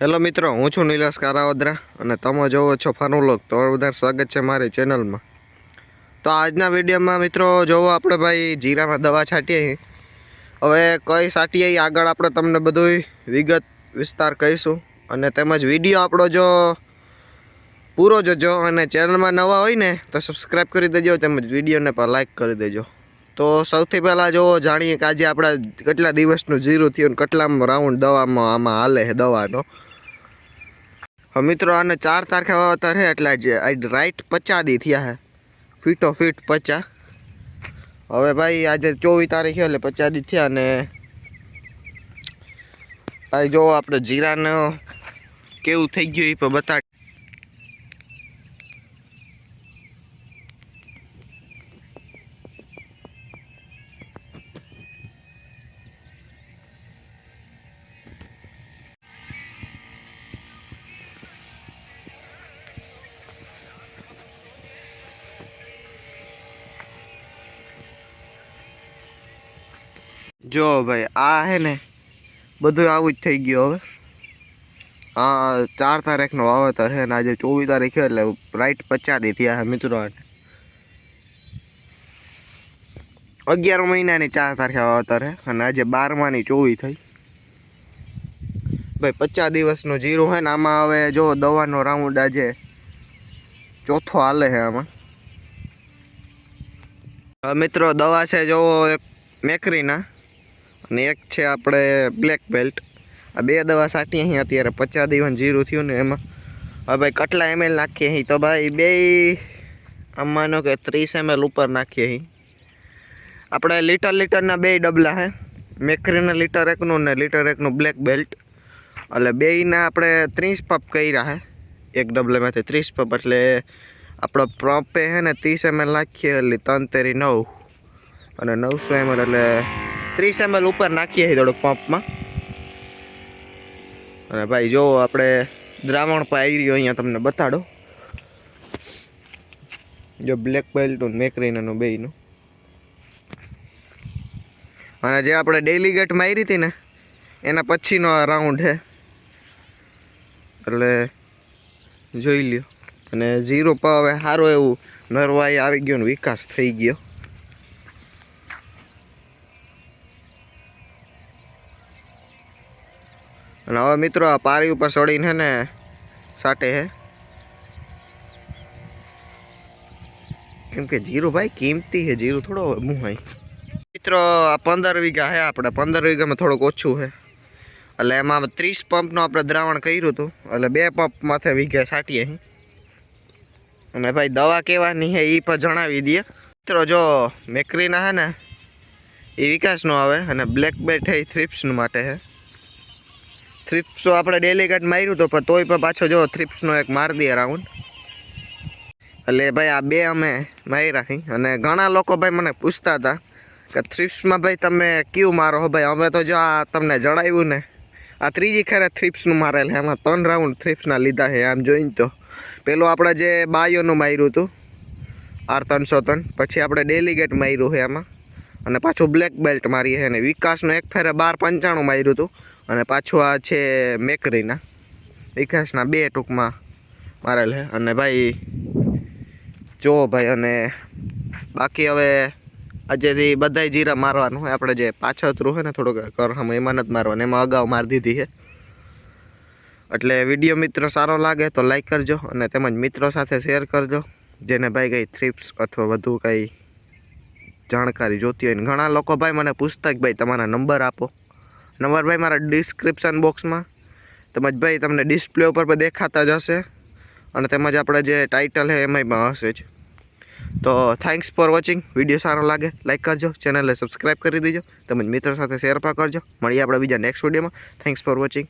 Hello મિત્રો, હું છું નિલાસ કારાવદ્રા અને તમે જોવો છો ફાનુલોક તો બધા સ્વાગત છે મારી ચેનલમાં. તો આજના વિડીયોમાં મિત્રો જોવો આપણે ભાઈ જીરામાં દવા છાંટીએ હવે કઈ છાંટીએ આગળ આપણે તમને બધું વિગત વિસ્તાર કહીશું. અને તેમજ વીડિયો આપણો જો પૂરો જોજો અને ચેનલમાં નવા હોય ને, તો સબસ્ક્રાઈબ કરી દેજો તેમજ વિડીયોને પણ લાઇક કરી દેજો. તો સૌથી પહેલાં જોવો, જાણીએ કે આજે આપણા કેટલા દિવસનું જીરું થયું કેટલામાં રાઉન્ડ દવામાં આમાં હાલે દવાનો. હવે મિત્રો, આને ચાર તારીખે વાવતા છે એટલે આજે રાઈટ પચા પચાદી થયા હે. ફીટો ફીટ પચા. હવે ભાઈ, આજે ચોવીસ તારીખે એટલે પચાદી થયા અને આ જો આપણે જીરાનો કેવું થઈ ગયું એ પણ બતા જો ભાઈ, આ હે ને, બધું આવું જ થઈ ગયું હવે. આ ચાર તારીખનો વાવેતર છે ને, આજે ચોવીસ તારીખે, એટલે રાઈટ પચાદી થયા છે મિત્રો અગિયાર મહિનાની ચાર તારીખે વાવેતર છે અને આજે બારમાની ચોવીસ થઈ. ભાઈ, પચાસ દિવસનું જીરું છે ને, આમાં હવે જો દવાનો રાઉન્ડ આજે ચોથો હાલે છે આમાં. મિત્રો, દવા છે જો એક મેકરીના. અને એક છે આપણે બ્લેક બેલ્ટ આ બે દવા સાટી અહીં અત્યારે પચાસ દિવસ જીરું થયું ને એમાં. હવે ભાઈ કેટલા એમએલ નાખીએ અહીં. તો ભાઈ બે આમ માનો કે ત્રીસ એમએલ ઉપર નાખીએ અહીં. આપણે લીટર લીટરના બે ડબલા હે. મેકરીના લીટર એકનું ને લીટર એકનું બ્લેક બેલ્ટ એટલે બેયના આપણે ત્રીસ પપ કર્યા હે. એક ડબલામાંથી ત્રીસ પપ એટલે આપણો પ્રોપે હે ને ત્રીસ એમએલ નાખીએ એટલે ત્રણ તેરી નવ. અને નવસો એમએલ એટલે ત્રીસ એમએલ ઉપર નાખીએ થોડુંક પંપમાં. અને ભાઈ, જો આપણે દ્રાવણ પાઈ રહ્યો અહીંયા તમને બતાડો. જો બ્લેક બેલ્ટનું મેકરીનાનું બેયનું અને જે આપણે ડેલી ગેટ મારી હતી ને, એના પછીનો આ રાઉન્ડ છે. એટલે જોઈ લ્યો. અને ઝીરો પર હવે સારું એવું નરવાઈ આવી ગયો ને, વિકાસ થઈ ગયો. અને હવે મિત્રો આ પારી ઉપર ચડીને હે ને સાટે હે. કેમ કે જીરું ભાઈ કિંમતી છે જીરું થોડો મુહાય મિત્રો આ પંદર વીઘા છે આપણે, પંદર વીઘામાં થોડુંક ઓછું છે એટલે એમાં ત્રીસ પંપનું આપણે દ્રાવણ કર્યું હતું. એટલે બે પંપ માથે વીઘે સાટીએ અને ભાઈ દવા કેવાની હે એ પણ જણાવી દઈએ. મિત્રો જો મેકરીના હે ને એ વિકાસનો આવે અને બ્લેક બેટ હે થ્રિપ્સનું માટે છે થ્રિપ્સો આપણે ડેલી કટ માર્યું તો, પણ તોય પણ પાછો જો થ્રિપ્સનો એક માર દે રાઉન્ડ એટલે ભાઈ આ બે અમે માર્યા હી. અને ઘણા લોકો ભાઈ મને પૂછતા હતા કે થ્રિપ્સમાં ભાઈ તમે કયું મારો હો ભાઈ? અમે તો જો આ તમને જણાવ્યું ને, આ ત્રીજી ખરે થ્રિપ્સનું મારેલ છે એમાં ત્રણ રાઉન્ડ થ્રિપ્સના લીધા છે આમ જોઈને તો. પેલું આપણે જે બાયોનું માર્યું હતું આર ત્રણસો ત્રણ, પછી આપણે ડેલી ગેટ માર્યું છે એમાં અને પાછું બ્લેક બેલ્ટ મારીએ છે અને વિકાસનું એક ફેરે બાર પંચાણું માર્યું હતું અને પાછું આ છે મેકરીના. વિકાસના બે ટૂંકમાં મારેલ છે. અને ભાઈ, જો ભાઈ, અને બાકી હવે આજેથી બધાય જીરા મારવાનું હોય આપણે જે પાછળતરું હોય ને, થોડુંક કરહમ એમાં નથી મારવાનું. એમાં અગાઉ મારી દીધી છે. એટલે વીડિયો મિત્રો સારો લાગે તો લાઈક કરજો અને તેમજ મિત્રો સાથે શેર કરજો. જેને ભાઈ કંઈ થ્રિપ્સ અથવા વધુ કંઈ જાણકારી જોતી હોય ને, ઘણા લોકો ભાઈ મને પૂછતા કે ભાઈ, તમારા નંબર આપો. નંબર ભાઈ મારા ડિસ્ક્રિપ્શન બોક્સમાં તેમજ ભાઈ તમને ડિસ્પ્લે ઉપર પણ દેખાતા જ હશે અને તેમજ આપણે જે ટાઇટલ એમાંય પણ હશે જ. તો થેન્ક્સ ફોર વોચિંગ વીડિયો સારો લાગે લાઇક કરજો. ચેનલને સબસ્ક્રાઈબ કરી દેજો. તેમજ મિત્રો સાથે શેર પણ કરજો. મળીએ આપણે બીજા નેક્સ્ટ વિડીયોમાં થેન્ક્સ ફોર વોચિંગ